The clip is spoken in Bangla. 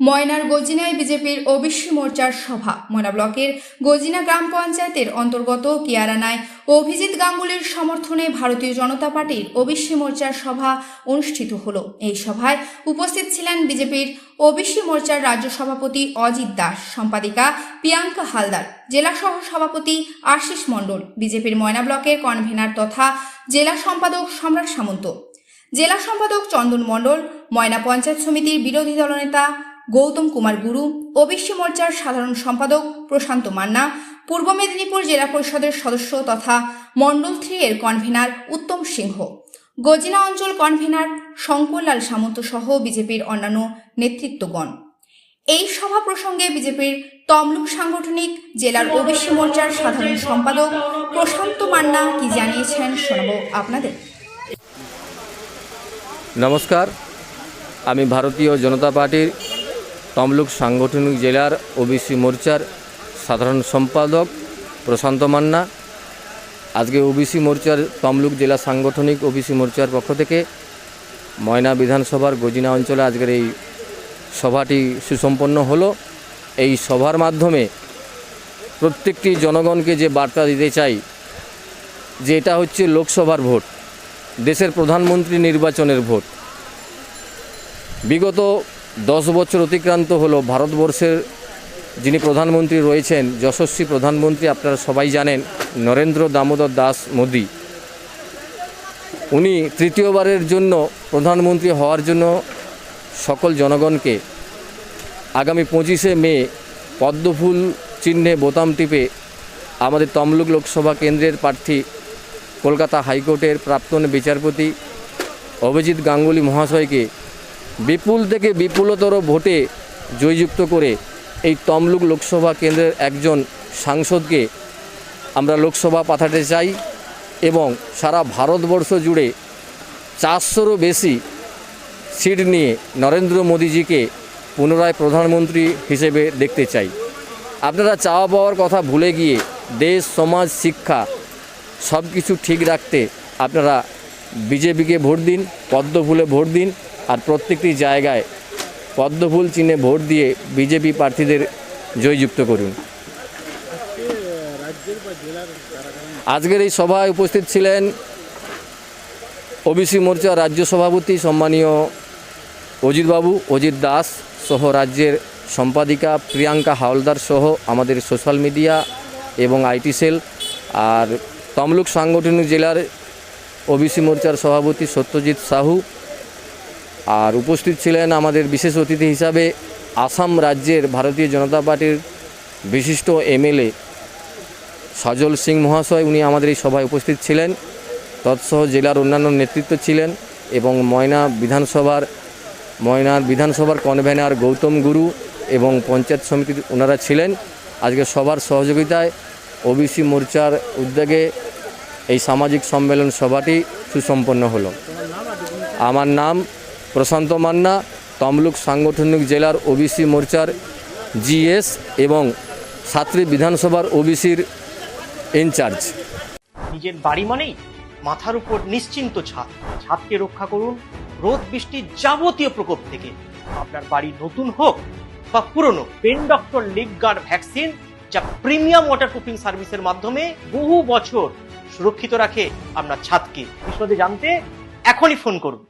ময়নার গজিনায় বিজেপির ওবিসি মোর্চার সভা। ময়না ব্লকের গজিনা গ্রাম পঞ্চায়েতের অন্তর্গত কিয়ারানায় অভিজিৎ গাঙ্গুলির সমর্থনে ভারতীয় জনতা পার্টির ওবিসি মোর্চার সভা অনুষ্ঠিত হল। এই সভায় উপস্থিত ছিলেন বিজেপির ওবিসি মোর্চার রাজ্য সভাপতি অজিত দাস, সম্পাদিকা প্রিয়াঙ্কা হালদার, জেলা সহ সভাপতি আশিস মণ্ডল, বিজেপির ময়না ব্লকের কনভেনার তথা জেলা সম্পাদক সম্রাট সামন্ত, জেলা সম্পাদক চন্দন মণ্ডল, ময়না পঞ্চায়েত সমিতির বিরোধী দলনেতা গৌতম কুমার গুরু ওবিসি মোর্চার সাধারণ সম্পাদক প্রশান্ত মান্না, পূর্ব মেদিনীপুর জেলা পরিষদের সদস্য তথা মণ্ডল থ্রি এর কনভেনার উত্তম সিংহ। গজিনা অঞ্চল কনভেনার শঙ্করলাল সামন্ত সহ বিজেপির অন্যান্য নেতৃত্বগণ। এই সভা প্রসঙ্গে বিজেপির তমলুক সাংগঠনিক জেলার ওবিসি মোর্চার সাধারণ সম্পাদক প্রশান্ত মান্না কি জানিয়েছেন শোনাবো আপনাদের। নমস্কার, আমি ভারতীয় জনতা পার্টির তমলুক সাংগঠনিক জেলার ওবিসি মোর্চার সাধারণ সম্পাদক প্রশান্ত মান্না। আজকে ওবিসি মোর্চার তমলুক জেলা সাংগঠনিক ওবিসি মোর্চার পক্ষ থেকে ময়না বিধানসভার গজিনা অঞ্চলে আজকের এই সভাটি সুসম্পন্ন হলো। এই সভার মাধ্যমে প্রত্যেকটি জনগণকে যে বার্তা দিতে চাই, যে এটা হচ্ছে লোকসভার ভোট, দেশের প্রধানমন্ত্রী নির্বাচনের ভোট। বিগত দশ বছর অতিক্রান্ত হলো। ভারতবর্ষের যিনি প্রধানমন্ত্রী রয়েছেন, যশস্বী প্রধানমন্ত্রী আপনারা সবাই জানেন, নরেন্দ্র দামোদর দাস মোদী। উনি তৃতীয়বারের জন্য প্রধানমন্ত্রী হওয়ার জন্য সকল জনগণকে আগামী পঁচিশে মে পদ্মফুল চিহ্নে বোতাম টিপে আমাদের তমলুক লোকসভা কেন্দ্রের প্রার্থী, কলকাতা হাইকোর্টের প্রাক্তন বিচারপতি অভিজিৎ গাঙ্গুলি মহাশয়কে বিপুল থেকে বিপুলতর ভোটে জয়যুক্ত করে এই তমলুক লোকসভা কেন্দ্রের একজন সাংসদকে আমরা লোকসভা পাঠাতে চাই এবং সারা ভারতবর্ষ জুড়ে চারশোরও বেশি সিট নিয়ে নরেন্দ্র মোদীজিকে পুনরায় প্রধানমন্ত্রী হিসেবে দেখতে চাই। আপনারা চাওয়া পাওয়ার কথা ভুলে গিয়ে দেশ, সমাজ, শিক্ষা সব কিছু ঠিক রাখতে আপনারা বিজেপিকে ভোট দিন, পদ্মফুলে ভোট দিন আর প্রত্যেকটি জায়গায় পদ্মফুল চিহ্নে ভোট দিয়ে বিজেপি প্রার্থীদের জয়যুক্ত করুন। আজকের এই সভায় উপস্থিত ছিলেন ওবিসি মোর্চা রাজ্য সভাপতি সম্মানীয় অজিতবাবু, অজিত দাস সহ রাজ্যের সম্পাদিকা প্রিয়াঙ্কা হাওলদার সহ আমাদের সোশ্যাল মিডিয়া এবং আইটি সেল আর তমলুক সাংগঠনিক জেলার ওবিসি মোর্চার সভাপতি সত্যজিৎ সাহু আর উপস্থিত ছিলেন আমাদের বিশেষ অতিথি হিসাবে আসাম রাজ্যের ভারতীয় জনতা পার্টির বিশিষ্ট এমএলএ সজল সিং মহাশয়, উনি আমাদের এই সভায় উপস্থিত ছিলেন। তৎসহ জেলার অন্যান্য নেতৃত্ব ছিলেন এবং ময়না বিধানসভার, ময়নার বিধানসভার কনভেনার গৌতম গুরু এবং পঞ্চায়েত সমিতির ওনারা ছিলেন। আজকে সবার সহযোগিতায় ওবিসি মোর্চার উদ্যোগে এই সামাজিক সম্মেলন সভাটি সুসম্পন্ন হলো। আমার নাম প্রশান্ত মান্না, তমলুক সাংগঠনিক জেলার ওবিসি মোর্চার জিএস এবং সাতরি বিধানসভার ওবিসির ইনচার্জ। নিজের বাড়ি মানেই মাথার উপর নিশ্চিন্ত ছাদ। ছাদকে রক্ষা করুন রোদ বৃষ্টির যাবতীয় প্রকোপ থেকে। আপনার বাড়ি নতুন হোক বা পুরনো, pen doctor league guard vaccine যা প্রিমিয়াম ওয়াটারপ্রুফিং সার্ভিসের মাধ্যমে বহু বছর সুরক্ষিত রাখে আপনার ছাদকে। বিশদে জানতে এখনই ফোন করুন।